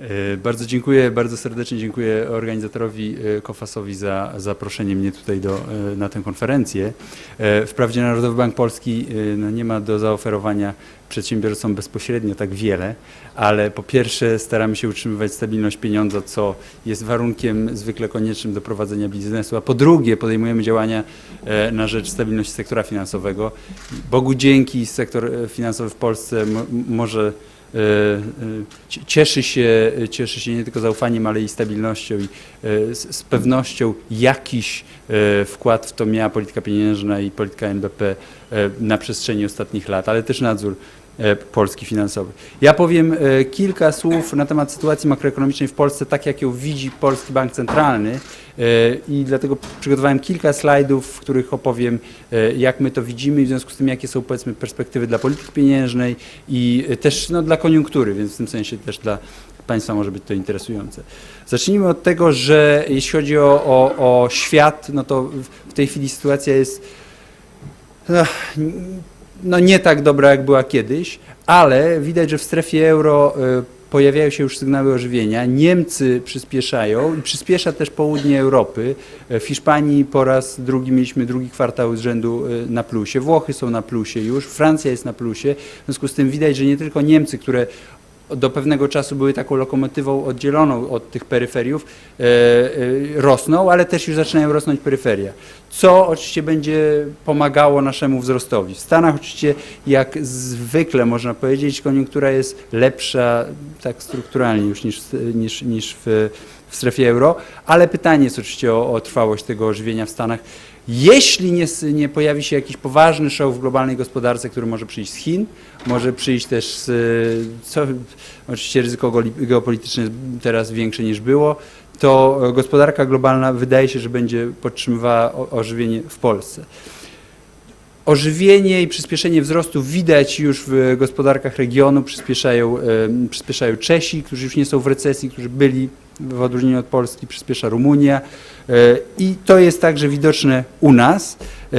E, Bardzo dziękuję, bardzo serdecznie dziękuję organizatorowi e, Kofasowi za zaproszenie mnie tutaj do, e, na tę konferencję. Wprawdzie Narodowy Bank Polski no, nie ma do zaoferowania przedsiębiorcom bezpośrednio tak wiele, ale po pierwsze staramy się utrzymywać stabilność pieniądza, co jest warunkiem zwykle koniecznym do prowadzenia biznesu, a po drugie podejmujemy działania na rzecz stabilności sektora finansowego. Bogu dzięki sektor finansowy w Polsce mo- może cieszy się, cieszy się nie tylko zaufaniem, ale i stabilnością i e, z, pewnością jakiś wkład w to miała polityka pieniężna i polityka NBP na przestrzeni ostatnich lat, ale też nadzór polski finansowy. Ja powiem e, kilka słów na temat sytuacji makroekonomicznej w Polsce, tak jak ją widzi Polski Bank Centralny e, i dlatego przygotowałem kilka slajdów, w których opowiem, e, jak my to widzimy i w związku z tym, jakie są powiedzmy perspektywy dla polityki pieniężnej i e, też no, dla koniunktury, więc w tym sensie też dla Państwa może być to interesujące. Zacznijmy od tego, że jeśli chodzi o, o, o świat, no to w- tej chwili sytuacja jest Ech, no nie tak dobra, jak była kiedyś, ale widać, że w strefie euro y, pojawiają się już sygnały ożywienia. Niemcy przyspieszają i przyspiesza też południe Europy. E, W Hiszpanii po raz drugi mieliśmy drugi kwartał z rzędu y, na plusie. Włochy są na plusie już, Francja jest na plusie. W związku z tym widać, że nie tylko Niemcy, które do pewnego czasu były taką lokomotywą oddzieloną od tych peryferiów, e, e, rosną, ale też już zaczynają rosnąć peryferia. Co oczywiście będzie pomagało naszemu wzrostowi. W Stanach oczywiście jak zwykle można powiedzieć koniunktura jest lepsza tak strukturalnie już niż, niż, niż w, w strefie euro, ale pytanie jest oczywiście o, o trwałość tego ożywienia w Stanach. Jeśli nie, nie pojawi się jakiś poważny show w globalnej gospodarce, który może przyjść z Chin, może przyjść też z, co oczywiście ryzyko geopolityczne jest teraz większe niż było, to gospodarka globalna wydaje się, że będzie podtrzymywała ożywienie w Polsce. Ożywienie i przyspieszenie wzrostu widać już w gospodarkach regionu, przyspieszają, przyspieszają Czesi, którzy już nie są w recesji, którzy byli w odróżnieniu od Polski, przyspiesza Rumunia e, i to jest także widoczne u nas. E,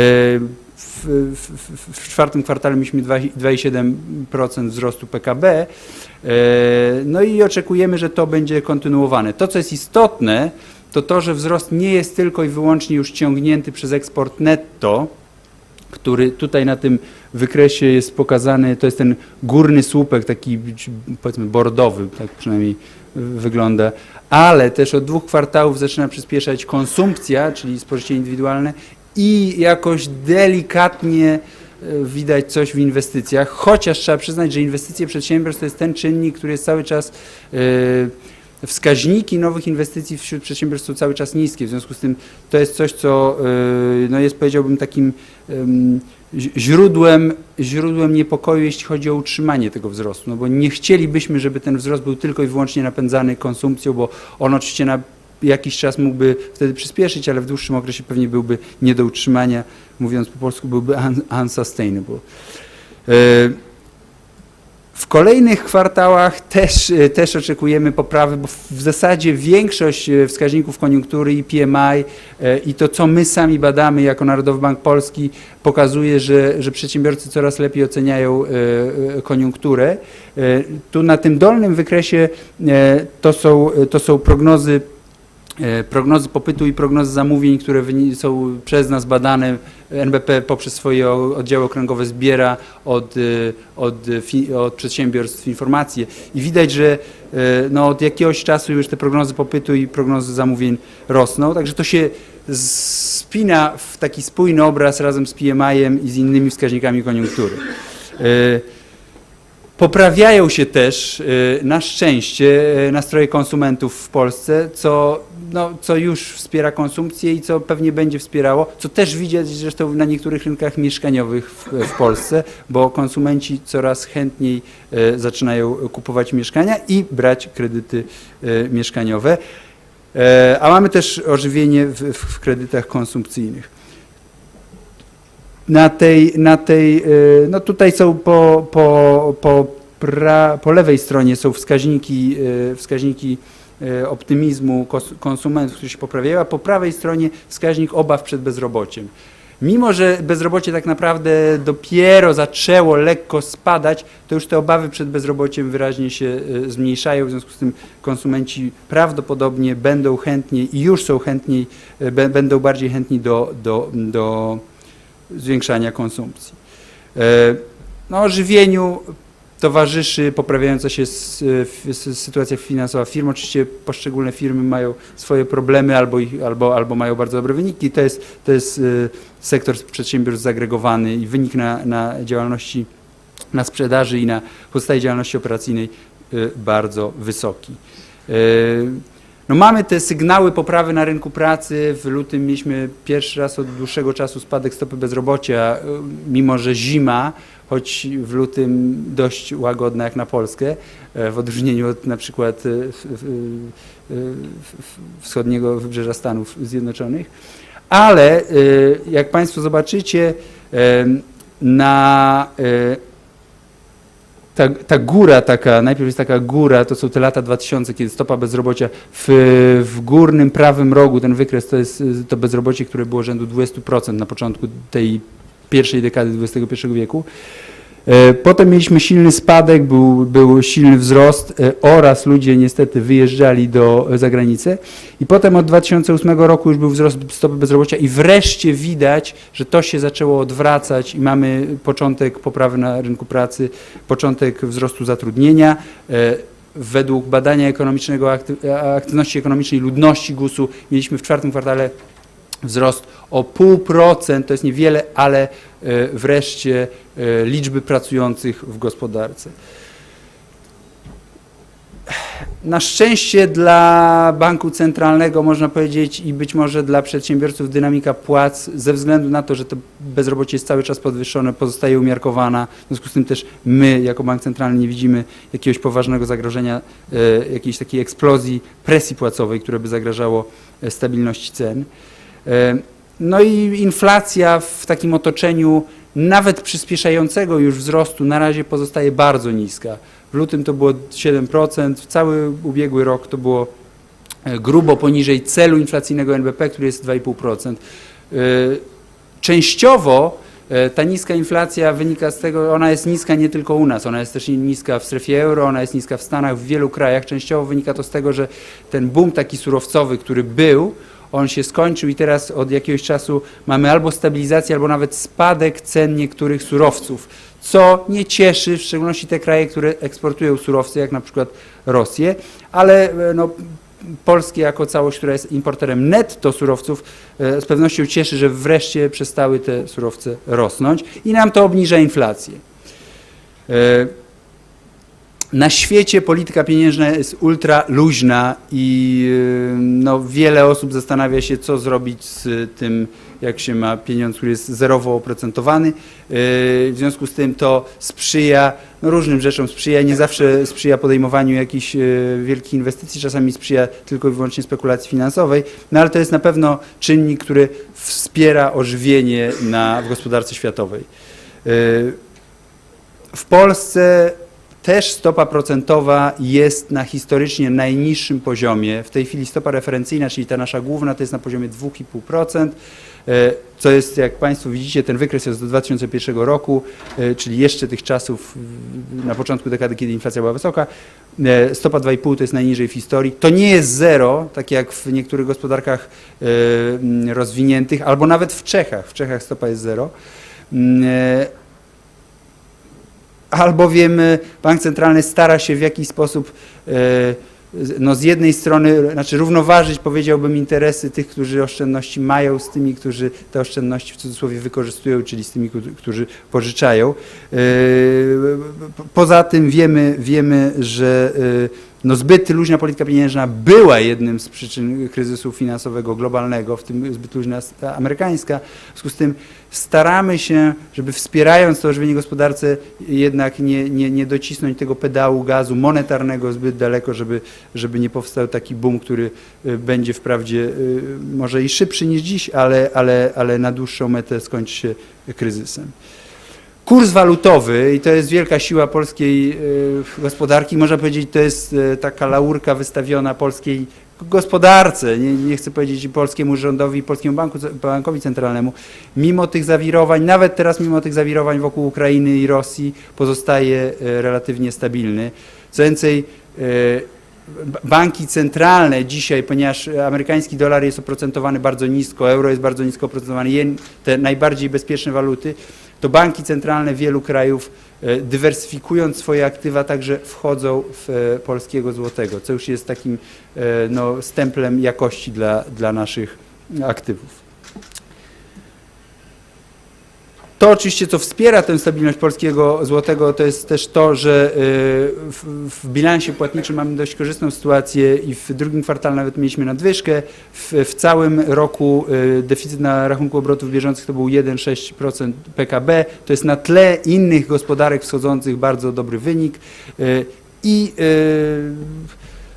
W, w, w- czwartym kwartale mieliśmy 2 2,7% wzrostu PKB, e, no i oczekujemy, że to będzie kontynuowane. To, co jest istotne, to to, że wzrost nie jest tylko i wyłącznie już ciągnięty przez eksport netto, który tutaj na tym wykresie jest pokazany, to jest ten górny słupek, taki powiedzmy bordowy, tak przynajmniej wygląda, ale też od dwóch kwartałów zaczyna przyspieszać konsumpcja, czyli spożycie indywidualne i jakoś delikatnie e, widać coś w inwestycjach, chociaż trzeba przyznać, że inwestycje przedsiębiorstw to jest ten czynnik, który jest cały czas e, wskaźniki nowych inwestycji wśród przedsiębiorstw są cały czas niskie, w związku z tym to jest coś, co e, no jest powiedziałbym takim źródłem, źródłem niepokoju, jeśli chodzi o utrzymanie tego wzrostu, no bo nie chcielibyśmy, żeby ten wzrost był tylko i wyłącznie napędzany konsumpcją, bo on oczywiście na jakiś czas mógłby wtedy przyspieszyć, ale w dłuższym okresie pewnie byłby nie do utrzymania, mówiąc po polsku, byłby un, unsustainable. W kolejnych kwartałach też, e, też oczekujemy poprawy, bo w zasadzie większość e, wskaźników koniunktury i PMI e, i to, co my sami badamy jako Narodowy Bank Polski, pokazuje, że, że przedsiębiorcy coraz lepiej oceniają koniunkturę. Tu na tym dolnym wykresie to są, to są prognozy prognozy popytu i prognozy zamówień, które są przez nas badane. NBP poprzez swoje oddziały okręgowe zbiera od, e, od, e, od przedsiębiorstw informacje i widać, że e, no, od jakiegoś czasu już te prognozy popytu i prognozy zamówień rosną, także to się spina w taki spójny obraz razem z PMI-em i z innymi wskaźnikami koniunktury. E, Poprawiają się też na szczęście nastroje konsumentów w Polsce, co, no, co już wspiera konsumpcję i co pewnie będzie wspierało, co też widać zresztą na niektórych rynkach mieszkaniowych w, w Polsce, bo konsumenci coraz chętniej y, zaczynają kupować mieszkania i brać kredyty y, mieszkaniowe. E, A mamy też ożywienie w, w, kredytach konsumpcyjnych. Na tej, na tej, y, no tutaj są po, po, po, pra, po lewej stronie są wskaźniki, y, wskaźniki optymizmu kos- konsumentów, które się poprawiają, a po prawej stronie wskaźnik obaw przed bezrobociem. Mimo, że bezrobocie tak naprawdę dopiero zaczęło lekko spadać, to już te obawy przed bezrobociem wyraźnie się e, zmniejszają. W związku z tym konsumenci prawdopodobnie będą chętniej i już są chętniej, e, bę- będą bardziej chętni do, do, do zwiększania konsumpcji. E, No, żywieniu towarzyszy poprawiająca się sytuacja finansowa firm. Oczywiście poszczególne firmy mają swoje problemy albo, ich, albo, albo mają bardzo dobre wyniki. To jest, to jest e, sektor przedsiębiorstw zagregowany i wynik na, na działalności, na sprzedaży i na podstawie działalności operacyjnej e, bardzo wysoki. No mamy te sygnały poprawy na rynku pracy. W lutym mieliśmy pierwszy raz od dłuższego czasu spadek stopy bezrobocia, e, mimo że zima, choć w lutym dość łagodna jak na Polskę, e, w odróżnieniu od na przykład e, w- wschodniego wybrzeża Stanów Zjednoczonych. Ale jak Państwo zobaczycie, na ta, ta góra taka, najpierw jest taka góra, to są te lata 2000, kiedy stopa bezrobocia w, w górnym prawym rogu, ten wykres to jest to bezrobocie, które było rzędu 20% na początku tej pierwszej dekady XXI wieku. E, Potem mieliśmy silny spadek, był, był silny wzrost e, oraz ludzie niestety wyjeżdżali do e, zagranicy. I potem od 2008 roku już był wzrost stopy bezrobocia i wreszcie widać, że to się zaczęło odwracać i mamy początek poprawy na rynku pracy, początek wzrostu zatrudnienia. Według badania ekonomicznego aktywności ekonomicznej ludności GUS-u mieliśmy w czwartym kwartale wzrost o 0,5%, to jest niewiele, ale e, wreszcie e, liczby pracujących w gospodarce. Na szczęście dla banku centralnego można powiedzieć i być może dla przedsiębiorców dynamika płac ze względu na to, że to bezrobocie jest cały czas podwyższone, pozostaje umiarkowana. W związku z tym też my jako bank centralny nie widzimy jakiegoś poważnego zagrożenia, e, jakiejś takiej eksplozji presji płacowej, które by zagrażało stabilności cen. E, No i inflacja w takim otoczeniu nawet przyspieszającego już wzrostu na razie pozostaje bardzo niska. W lutym to było 7%, w cały ubiegły rok to było e, grubo poniżej celu inflacyjnego NBP, który jest 2,5%. E, Częściowo ta niska inflacja wynika z tego, ona jest niska nie tylko u nas, ona jest też niska w strefie euro, ona jest niska w Stanach, w wielu krajach. Częściowo wynika to z tego, że ten boom taki surowcowy, który był, on się skończył i teraz od jakiegoś czasu mamy albo stabilizację, albo nawet spadek cen niektórych surowców, co nie cieszy, w szczególności te kraje, które eksportują surowce, jak na przykład Rosję, ale e, no, Polskie jako całość, która jest importerem netto surowców, e, z pewnością cieszy, że wreszcie przestały te surowce rosnąć i nam to obniża inflację. Na świecie polityka pieniężna jest ultra luźna i e, no, wiele osób zastanawia się, co zrobić z tym, jak się ma pieniądz, który jest zerowo oprocentowany. E, W związku z tym to sprzyja no, różnym rzeczom, sprzyja nie zawsze sprzyja podejmowaniu jakichś e, wielkich inwestycji, czasami sprzyja tylko i wyłącznie spekulacji finansowej, no ale to jest na pewno czynnik, który wspiera ożywienie na, w gospodarce światowej. W Polsce też stopa procentowa jest na historycznie najniższym poziomie. W tej chwili stopa referencyjna, czyli ta nasza główna, to jest na poziomie 2,5%, e, co jest, jak Państwo widzicie, ten wykres jest do 2001 roku, e, czyli jeszcze tych czasów na początku dekady, kiedy inflacja była wysoka. E, Stopa 2,5 to jest najniżej w historii. To nie jest zero, tak jak w niektórych gospodarkach mm, rozwiniętych, albo nawet w Czechach. W Czechach stopa jest zero. Albowiem bank centralny stara się w jakiś sposób e, no z jednej strony, znaczy równoważyć powiedziałbym interesy tych, którzy oszczędności mają z tymi, którzy te oszczędności w cudzysłowie wykorzystują, czyli z tymi, którzy- pożyczają. E, po- Poza tym wiemy, wiemy że e, no zbyt luźna polityka pieniężna była jednym z przyczyn kryzysu finansowego globalnego, w tym zbyt luźna amerykańska. W związku z tym staramy się, żeby wspierając to ożywienie gospodarce, jednak nie, nie, nie docisnąć tego pedału gazu monetarnego zbyt daleko, żeby, żeby nie powstał taki boom, który y, będzie wprawdzie y, może i szybszy niż dziś, ale, ale, ale na dłuższą metę skończy się kryzysem. Kurs walutowy, i to jest wielka siła polskiej y, gospodarki, można powiedzieć, to jest y, taka laurka wystawiona polskiej gospodarce, nie, nie chcę powiedzieć polskiemu rządowi, polskiemu banku, bankowi centralnemu, mimo tych zawirowań, nawet teraz mimo tych zawirowań wokół Ukrainy i Rosji, pozostaje e, relatywnie stabilny. Co więcej, e, banki centralne dzisiaj, ponieważ amerykański dolar jest oprocentowany bardzo nisko, euro jest bardzo nisko oprocentowany, jen, te najbardziej bezpieczne waluty, to banki centralne wielu krajów e, dywersyfikując swoje aktywa także wchodzą w e, polskiego złotego, co już jest takim e, no, stemplem jakości dla, dla naszych aktywów. To oczywiście, co wspiera tę stabilność polskiego złotego, to jest też to, że y, w, w bilansie płatniczym mamy dość korzystną sytuację i w drugim kwartale nawet mieliśmy nadwyżkę. W, w całym roku y, deficyt na rachunku obrotów bieżących to był 1,6% PKB. To jest na tle innych gospodarek wschodzących bardzo dobry wynik. Y, I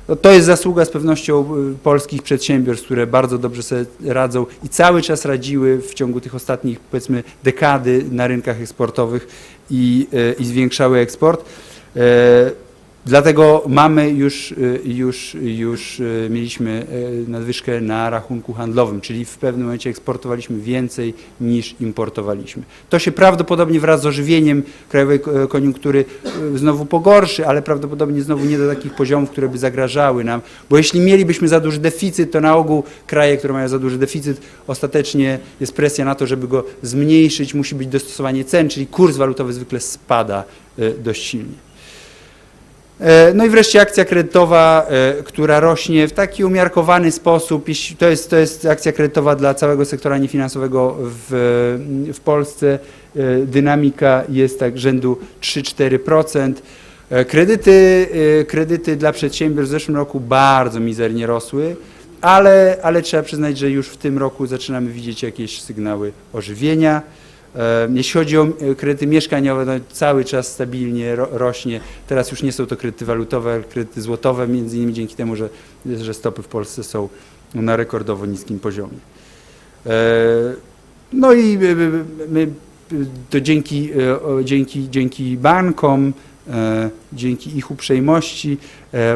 no to jest zasługa z pewnością y, polskich przedsiębiorstw, które bardzo dobrze sobie radzą i cały czas radziły w ciągu tych ostatnich powiedzmy dekady na rynkach eksportowych i, y, i zwiększały eksport. Dlatego mamy już, y, już, już y, mieliśmy y, nadwyżkę na rachunku handlowym, czyli w pewnym momencie eksportowaliśmy więcej niż importowaliśmy. To się prawdopodobnie wraz z ożywieniem krajowej ko- koniunktury znowu pogorszy, ale prawdopodobnie znowu nie do takich poziomów, które by zagrażały nam, bo jeśli mielibyśmy za duży deficyt, to na ogół kraje, które mają za duży deficyt, ostatecznie jest presja na to, żeby go zmniejszyć, musi być dostosowanie cen, czyli kurs walutowy zwykle spada dość silnie. E, No i wreszcie akcja kredytowa, e, która rośnie w taki umiarkowany sposób. To, jest, to jest akcja kredytowa dla całego sektora niefinansowego w, w Polsce. E, Dynamika jest tak rzędu 3-4%. E, Kredyty, kredyty dla przedsiębiorstw w zeszłym roku bardzo mizernie rosły, ale, ale trzeba przyznać, że już w tym roku zaczynamy widzieć jakieś sygnały ożywienia. E, Jeśli chodzi o e, kredyty mieszkaniowe, no cały czas stabilnie ro, rośnie. Teraz już nie są to kredyty walutowe, ale kredyty złotowe, między innymi dzięki temu, że, że stopy w Polsce są na rekordowo niskim poziomie. E, No i my, to dzięki, dzięki, dzięki bankom, dzięki ich uprzejmości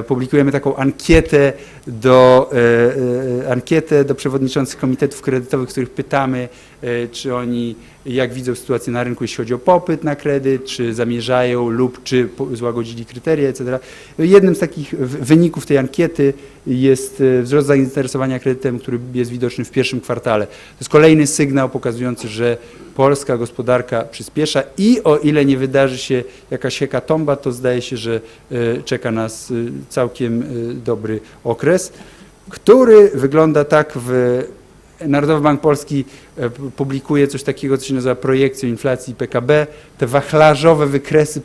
publikujemy taką ankietę do, e, e, ankietę do przewodniczących komitetów kredytowych, których pytamy, e, czy oni jak widzą sytuację na rynku, jeśli chodzi o popyt na kredyt, czy zamierzają lub czy złagodzili kryteria, etc. Jednym z takich wyników tej ankiety jest e, wzrost zainteresowania kredytem, który jest widoczny w pierwszym kwartale. To jest kolejny sygnał pokazujący, że polska gospodarka przyspiesza i o ile nie wydarzy się jakaś hekatomba, to zdaje się, że e, czeka nas e, całkiem e, dobry okres, który wygląda tak w Narodowy Bank Polski e, publikuje coś takiego, co się nazywa projekcją inflacji PKB. Te wachlarzowe wykresy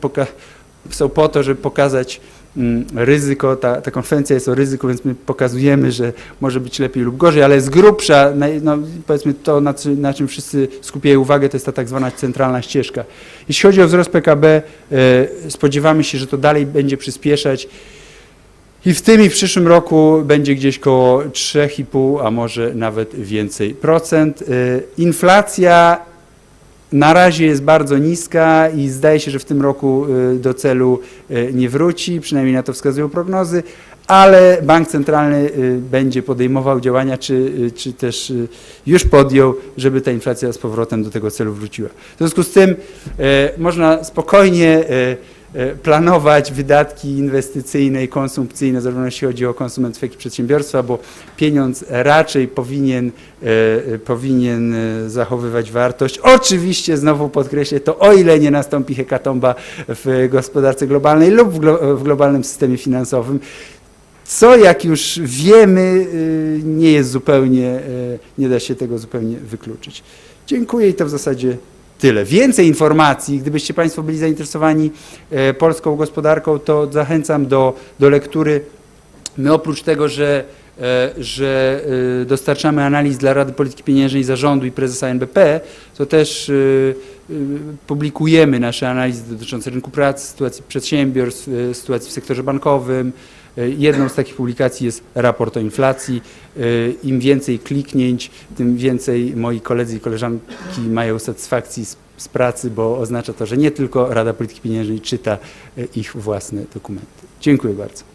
są po to, żeby pokazać mm, ryzyko. Ta, ta konwencja jest o ryzyku, więc my pokazujemy, że może być lepiej lub gorzej, ale z grubsza, no, powiedzmy to, na, na czym wszyscy skupiają uwagę, to jest ta tak zwana centralna ścieżka. Jeśli chodzi o wzrost PKB, e, spodziewamy się, że to dalej będzie przyspieszać. I w tym i w przyszłym roku będzie gdzieś koło 3,5, a może nawet więcej procent. Y, Inflacja na razie jest bardzo niska i zdaje się, że w tym roku y, do celu y, nie wróci, przynajmniej na to wskazują prognozy, ale bank centralny będzie podejmował działania, czy, czy też już podjął, żeby ta inflacja z powrotem do tego celu wróciła. W związku z tym można spokojnie planować wydatki inwestycyjne i konsumpcyjne, zarówno jeśli chodzi o konsumentów, jak i przedsiębiorstwa, bo pieniądz raczej powinien, e, e, powinien e, zachowywać wartość. Oczywiście, znowu podkreślę to, o ile nie nastąpi hekatomba w gospodarce globalnej lub w, glo, w globalnym systemie finansowym, co jak już wiemy, nie jest zupełnie, e, nie da się tego zupełnie wykluczyć. Dziękuję i to w zasadzie tyle. Więcej informacji, gdybyście Państwo byli zainteresowani e, polską gospodarką, to zachęcam do, do lektury. My oprócz tego, że, e, że e, dostarczamy analiz dla Rady Polityki Pieniężnej, Zarządu i Prezesa NBP, to też publikujemy nasze analizy dotyczące rynku pracy, sytuacji przedsiębiorstw, sytuacji w sektorze bankowym. E, Jedną z takich publikacji jest raport o inflacji. E, Im więcej kliknięć, tym więcej moi koledzy i koleżanki mają satysfakcji z, z pracy, bo oznacza to, że nie tylko Rada Polityki Pieniężnej czyta e, ich własne dokumenty. Dziękuję bardzo.